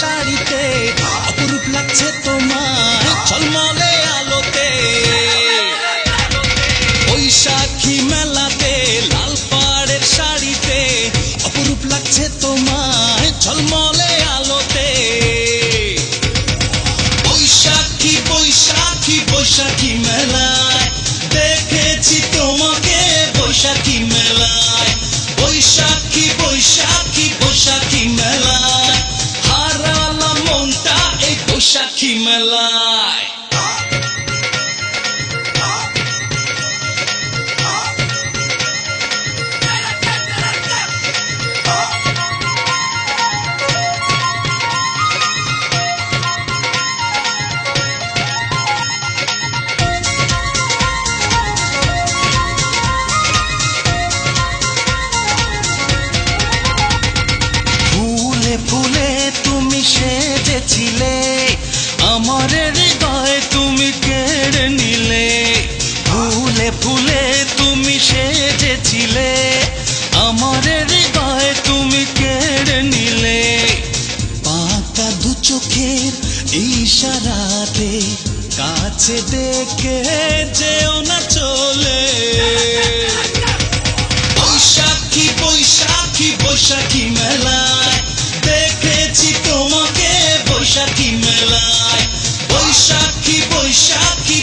শাড়িতে, অপরূপ লাগছে তোমায় ঝলমলে আলোতে। বৈশাখী মেলাতে, লাল পাড়ের শাড়িতে, অপরূপ লাগছে তোমায় ঝলমলে আলোতে। বৈশাখী বৈশাখী বৈশাখী মেলায় দেখেছি তোমাকে, বৈশাখী মেলায়। বৈশাখী বৈশাখী বৈশাখী মেলায় ফুলে তুমি ইশারাতে, কাছে দেখে যেও না চলে। বৈশাখী বৈশাখী বৈশাখী মেলায়, দেখেছি তোমাকে বৈশাখী মেলায়। বৈশাখী বৈশাখী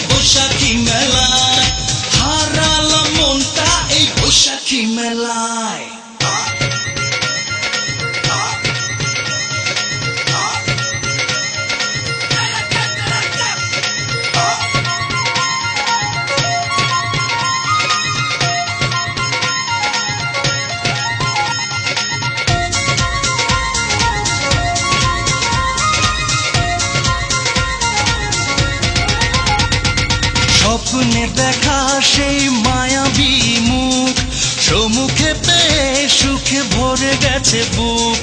স্বপ্নে দেখা সেই মায়াবী মুখ। সমুখে পেয়ে সুখে ভরে গেছে বুক।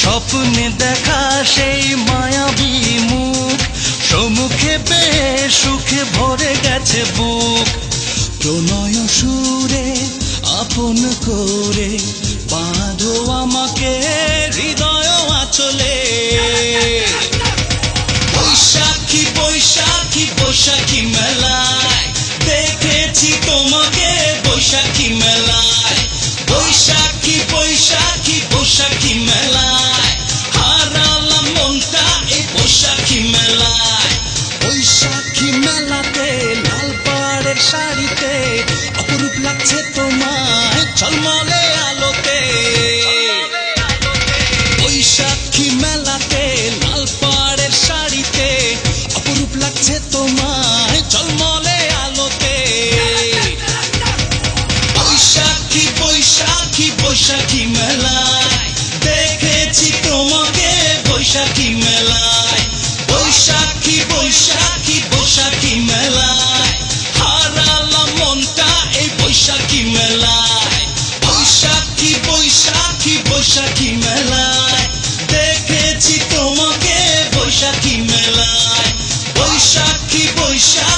স্বপ্নে দেখা সেই মায়াবী মুখ। সমুখে পেয়ে সুখে ভরে গেছে বুক। প্রণয় সুরে আপন করে বাঁধো আমাকে, হৃদয় আচলে ঝলমলে আলোতে বৈশাখী মেলাতে লাল পাড়ের শাড়িতে লাগছে তোমায় ঝলমলে আলোতে। বৈশাখী বৈশাখী বৈশাখী বৈশাখী মেলায় দেখেছি তোমাকে বৈশাখী মেলায়। বৈশাখী বৈশাখ